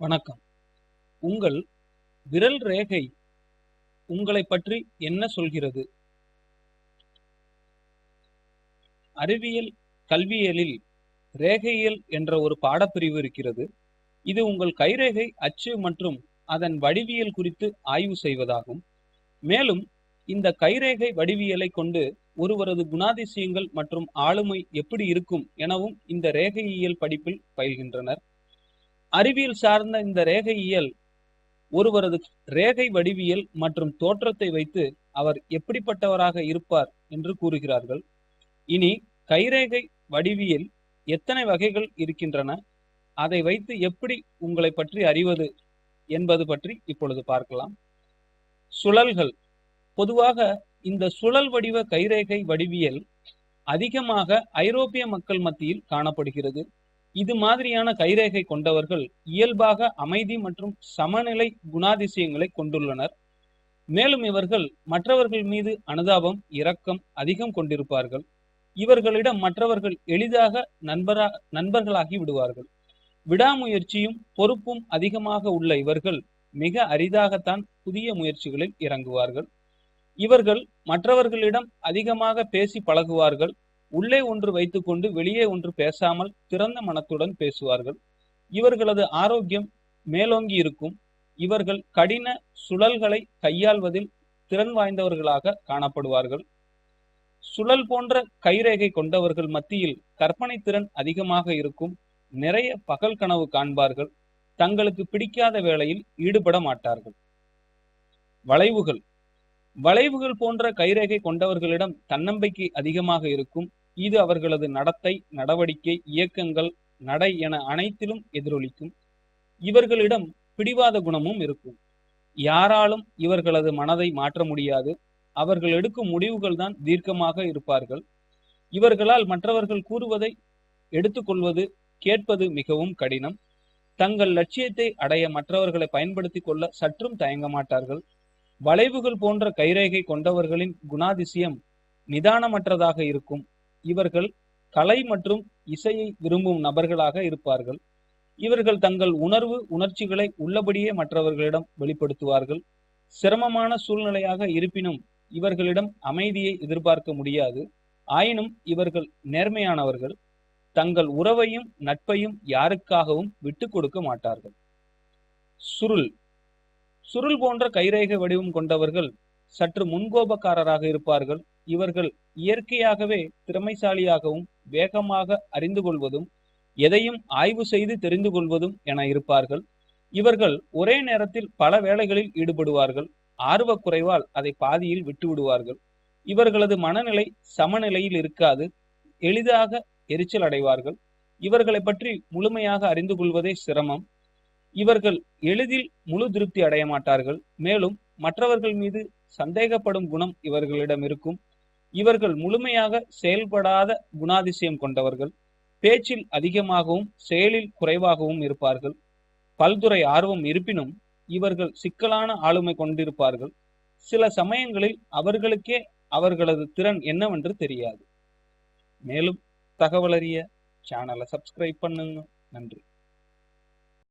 வணக்கம். உங்கள் விரல் ரேகை உங்களை பற்றி என்ன சொல்கிறது? அறிவியல் கல்வியியலில் ரேகையியல் என்ற ஒரு பாடப்பிரிவு இருக்கிறது. இது உங்கள் கைரேகை அச்சு மற்றும் அதன் வடிவியல் குறித்து ஆய்வு செய்வதாகும். மேலும் இந்த கைரேகை வடிவியலை கொண்டு ஒருவரது குணாதிசயங்கள் மற்றும் ஆளுமை எப்படி இருக்கும் எனவும் இந்த ரேகையியல் படிப்பில் பயில்கின்றனர். அறிவியல் சார்ந்த இந்த ரேகையியல் ஒருவரது ரேகை வடிவியல் மற்றும் தோற்றத்தை வைத்து அவர் எப்படிப்பட்டவராக இருப்பார் என்று கூறுகிறார்கள். இனி கைரேகை வடிவியல் எத்தனை வகைகள் இருக்கின்றன? அதை வைத்து எப்படி உங்களை பற்றி அறிவது என்பது பற்றி இப்பொழுது பார்க்கலாம். சுழல்கள். பொதுவாக இந்த சுழல் வடிவ கைரேகை வடிவியல் அதிகமாக ஐரோப்பிய மக்கள் மத்தியில் காணப்படுகிறது. இது மாதிரியான கைரேகை கொண்டவர்கள் இயல்பாக அமைதி மற்றும் சமநிலை குணாதிசயங்களை கொண்டுள்ளனர். மேலும் இவர்கள் மற்றவர்கள் மீது அனுதாபம் இரக்கம் அதிகம் கொண்டிருப்பார்கள். இவர்களிடம் மற்றவர்கள் எளிதாக நண்பரா நண்பர்களாகி விடுவார்கள். விடாமுயற்சியும் பொறுப்பும் அதிகமாக உள்ள இவர்கள் மிக அரிதாகத்தான் புதிய முயற்சிகளில் இறங்குவார்கள். இவர்கள் மற்றவர்களிடம் அதிகமாக பேசி பழகுவார்கள். உள்ளே ஒன்று வைத்துக்கொண்டு வெளியே ஒன்று பேசாமல் திறந்த மனத்துடன் பேசுவார்கள். இவர்களது ஆரோக்கியம் மேலோங்கி இருக்கும். இவர்கள் கடின சுழல்களை கையாள்வதில் திறன் வாய்ந்தவர்களாக காணப்படுவார்கள். சுழல் போன்ற கைரேகை கொண்டவர்கள் மத்தியில் கற்பனை திறன் அதிகமாக இருக்கும். நிறைய பகல் கனவு காண்பார்கள். தங்களுக்கு பிடிக்காத வேளையில் ஈடுபட மாட்டார்கள். வளைவுகள். வளைவுகள் போன்ற கைரேகை கொண்டவர்களிடம் தன்னம்பிக்கை அதிகமாக இருக்கும். இது அவர்களது நடத்தை நடவடிக்கை இயக்கங்கள் நடை என அனைத்திலும் எதிரொலிக்கும். இவர்களிடம் பிடிவாத குணமும் இருக்கும். யாராலும் இவர்களது மனதை மாற்ற முடியாது. அவர்கள் எடுக்கும் முடிவுகள் தான் தீர்க்கமாக இருப்பார்கள். இவர்களால் மற்றவர்கள் கூறுவதை எடுத்துக்கொள்வது கேட்பது மிகவும் கடினம். தங்கள் லட்சியத்தை அடைய மற்றவர்களை பயன்படுத்தி கொள்ள சற்றும் தயங்க மாட்டார்கள். வளைவுகள் போன்ற கைரேகை கொண்டவர்களின் குணாதிசயம் நிதானமற்றதாக இருக்கும். இவர்கள் கலை மற்றும் இசையை விரும்பும் நபர்களாக இருப்பார்கள். இவர்கள் தங்கள் உணர்வு உணர்ச்சிகளை உள்ளபடியே மற்றவர்களிடம் வெளிப்படுத்துவார்கள். சிரமமான சூழ்நிலையாக இருப்பினும் இவர்களிடம் அமைதியை எதிர்பார்க்க முடியாது. ஆயினும் இவர்கள் நேர்மையானவர்கள். தங்கள் உறவையும் நட்பையும் யாருக்காகவும் விட்டு கொடுக்க மாட்டார்கள். சுருள். சுருள் போன்ற கைரேகை வடிவம் கொண்டவர்கள் சற்று முன்கோபக்காரராக இருப்பார்கள். இவர்கள் இயற்கையாகவே திறமைசாலியாகவும் வேகமாக அறிந்து கொள்வதும் எதையும் ஆய்வு செய்து தெரிந்து கொள்வதும் என இருப்பார்கள். இவர்கள் ஒரே நேரத்தில் பல வேலைகளில் ஈடுபடுவார்கள். ஆர்வ குறைவால் அதை பாதியில் விட்டுவிடுவார்கள். இவர்களது மனநிலை சமநிலையில் இருக்காது. எளிதாக எரிச்சல் அடைவார்கள். இவர்களை பற்றி முழுமையாக அறிந்து கொள்வதே சிரமம். இவர்கள் எளிதில் முழு திருப்தி அடைய மாட்டார்கள். மேலும் மற்றவர்கள் மீது சந்தேகப்படும் குணம் இவர்களிடம் இருக்கும். இவர்கள் முழுமையாக செயல்படாத குணாதிசயம் கொண்டவர்கள். பேச்சில் அதிகமாகவும் செயலில் குறைவாகவும் இருப்பார்கள். பல்துறை ஆர்வம் இருப்பினும் இவர்கள் சிக்கலான ஆளுமை கொண்டிருப்பார்கள். சில சமயங்களில் அவர்களுக்கே அவர்களது திறன் என்னவென்று தெரியாது. மேலும் தகவலறிய சேனலை சப்ஸ்கிரைப் பண்ணுங்க. நன்றி.